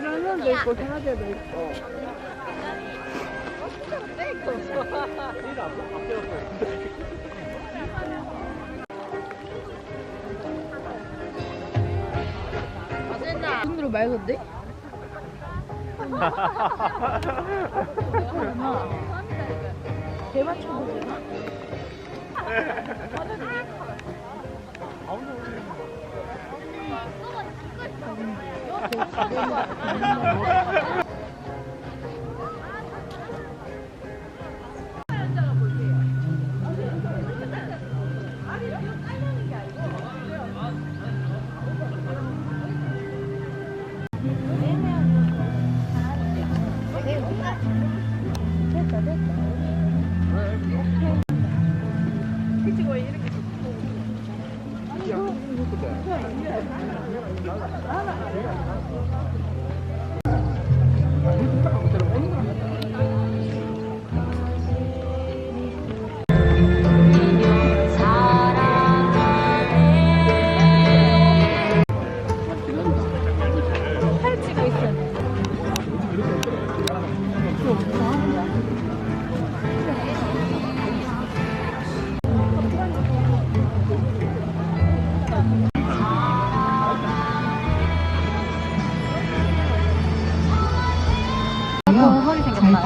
도 있고 강아지도 있고. 손으로 맑은데? 대맞춰 보잖아. ハハハハ!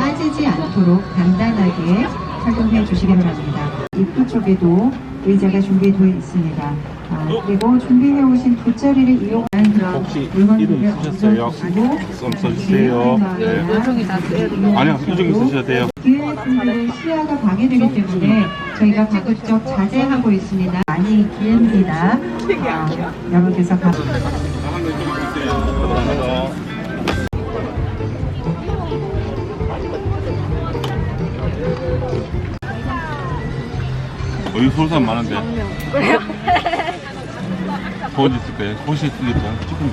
빠지지 않도록 단단하게 착용해 주시기 바랍니다. 입구 쪽에도 의자가 준비되어 있습니다. 아, 그리고 준비해 오신 돗자리를 이용한 그런 혹시 물건들을 이름 쓰셨어요? 얹어주시고 좀 써주세요. 네. 요정이 다 써야 돼. 아니요, 요정이 쓰셔도 돼요. 분들의 시야가 방해되기 때문에 저희가 가급적 자제하고 있습니다. 많이 기회입니다. 아, 여러분께서 가... 여기 서울 사람 많은데. 그래요? 어디 있을 거예요? 호시 있으니까 조금.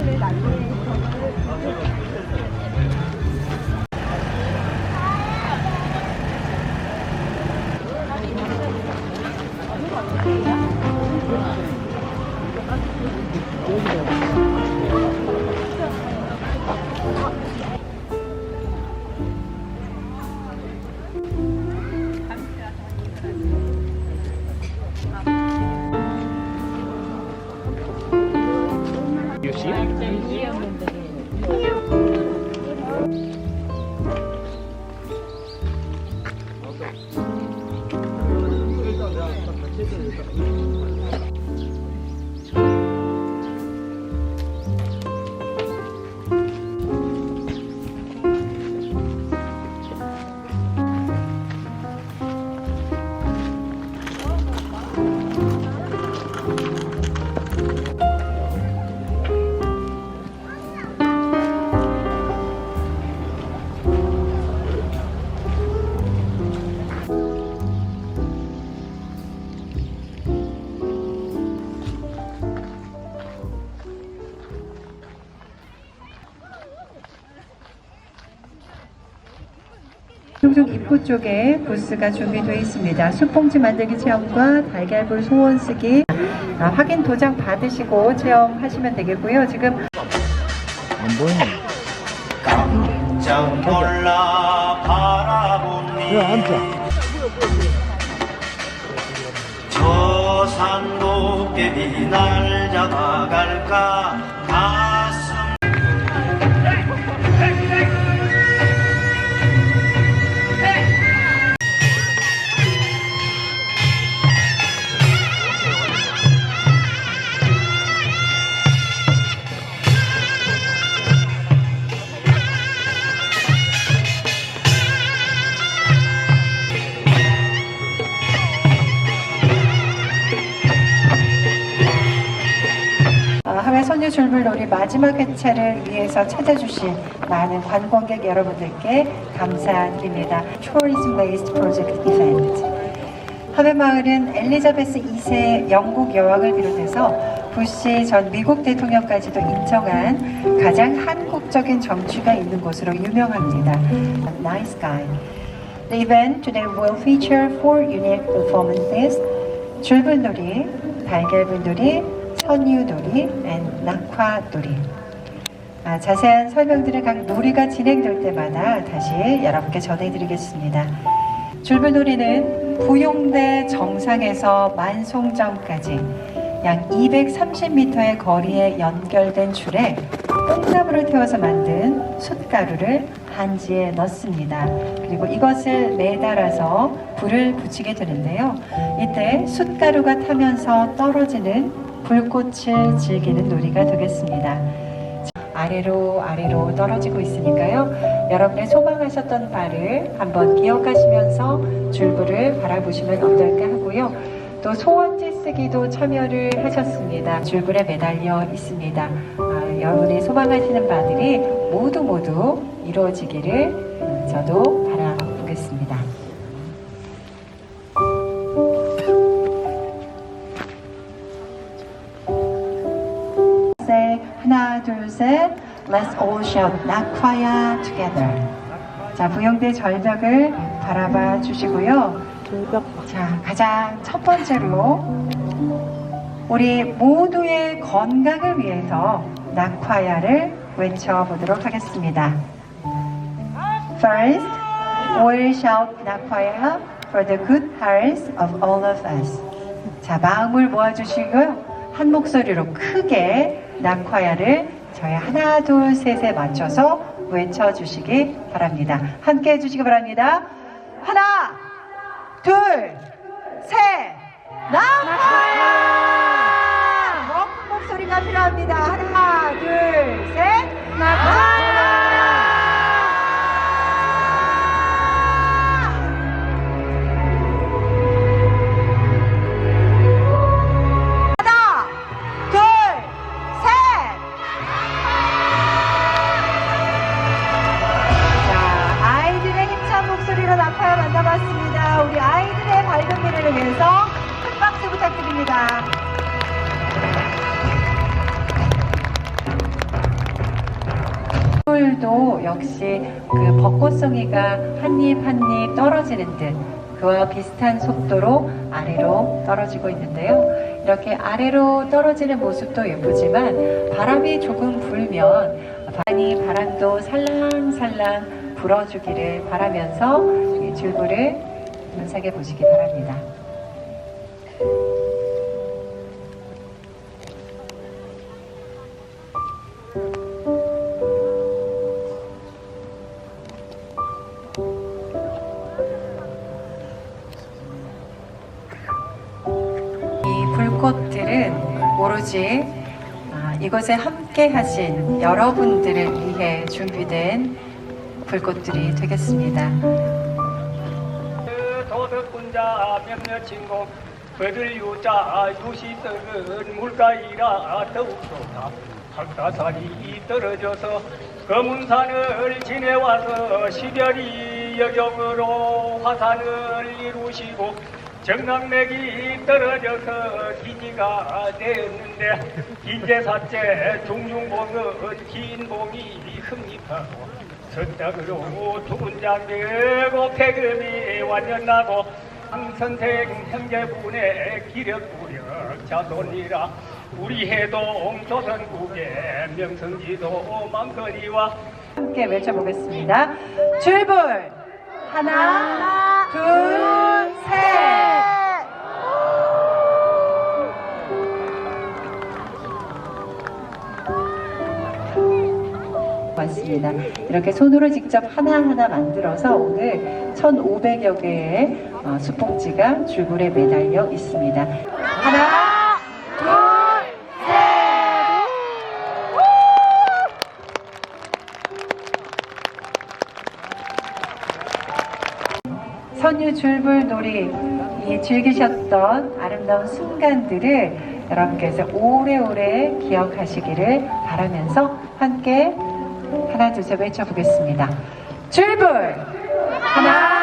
종종 입구 쪽에 부스가 준비되어 있습니다. 숯봉지 만들기 체험과 달걀불 소원 쓰기 아, 확인 도장 받으시고 체험하시면 되겠고요. 지금 깜짝 놀라 바라보니 저산 도깨비 날 잡아갈까 가 줄물놀이 마지막 회차를 위해서 찾아주신 많은 관광객 여러분들께 감사드립니다. Tourism Based Project Event. 하회마을은 엘리자베스 2세 영국 여왕을 비롯해서 부시 전 미국 대통령까지도 인정한 가장 한국적인 정취가 있는 곳으로 유명합니다. Nice guy. The event today will feature four unique performances: 줄불놀이, 달걀불놀이, 선유놀이, and 낙화놀이. 아, 자세한 설명들을 각 놀이가 진행될 때마다 다시 여러분께 전해드리겠습니다. 줄부놀이는 부용대 정상에서 만송점까지 약 230m의 거리에 연결된 줄에 뽕나무를 태워서 만든 숯가루를 한지에 넣습니다. 그리고 이것을 매달아서 불을 붙이게 되는데요. 이때 숯가루가 타면서 떨어지는 불꽃을 즐기는 놀이가 되겠습니다. 아래로 아래로 떨어지고 있으니까요. 여러분의 소망하셨던 바를 한번 기억하시면서 줄부를 바라보시면 어떨까 하고요. 또 소원지 쓰기도 참여를 하셨습니다. 줄불에 매달려 있습니다. 아, 여러분이 소망하시는 바들이 모두 모두 이루어지기를 저도 바라보겠습니다. Shout 낙화야 together. 자 부영대 절벽을 바라봐 주시고요. 자 가장 첫 번째로 우리 모두의 건강을 위해서 낙화야를 외쳐보도록 하겠습니다. First, we'll shout 낙화야 for the good hearts of all of us. 자 마음을 모아주시고요. 한 목소리로 크게 낙화야를 저희 하나 둘 셋에 맞춰서 외쳐 주시기 바랍니다. 함께 해 주시기 바랍니다. 하나 둘셋 낙화야 높은 목소리가 필요합니다. 하나 둘셋 낙화야 그 벚꽃송이가 한입 한입 떨어지는 듯 그와 비슷한 속도로 아래로 떨어지고 있는데요. 이렇게 아래로 떨어지는 모습도 예쁘지만 바람이 조금 불면 바람이 바람도 살랑살랑 불어주기를 바라면서 이 줄부를 연상해 보시기 바랍니다. 이 오로지 아, 이곳에 함께 하신 여러분들을 위해 준비된 불꽃들이 되겠습니다. 도덕군자 명여친공 그들 유자 유시들은 물가이라 더욱더 박다살이 떨어져서 검은산을 지내와서 시별이 여경으로 화산을 이루시고 정남맥이 떨어져서 기지가 되었는데 인제사째 중중봉은 긴 봉이 흠입하고 선장으로 두분 장되고 폐금이 완전나고 황선생 형제분의 기력구력 자손이라 우리 해동 조선국의 명성지도 망거리와 함께 외쳐보겠습니다. 줄불 하나, 둘, 셋. 맞습니다. 이렇게 손으로 직접 하나하나 만들어서 오늘 1,500여 개의 어, 수폭지가 줄불에 매달려 있습니다. 하나, 둘, 셋. 선유 줄불 놀이 이 즐기셨던 아름다운 순간들을 여러분께서 오래오래 기억하시기를 바라면서 함께 하나 둘 셋 외쳐보겠습니다. 줄불 하나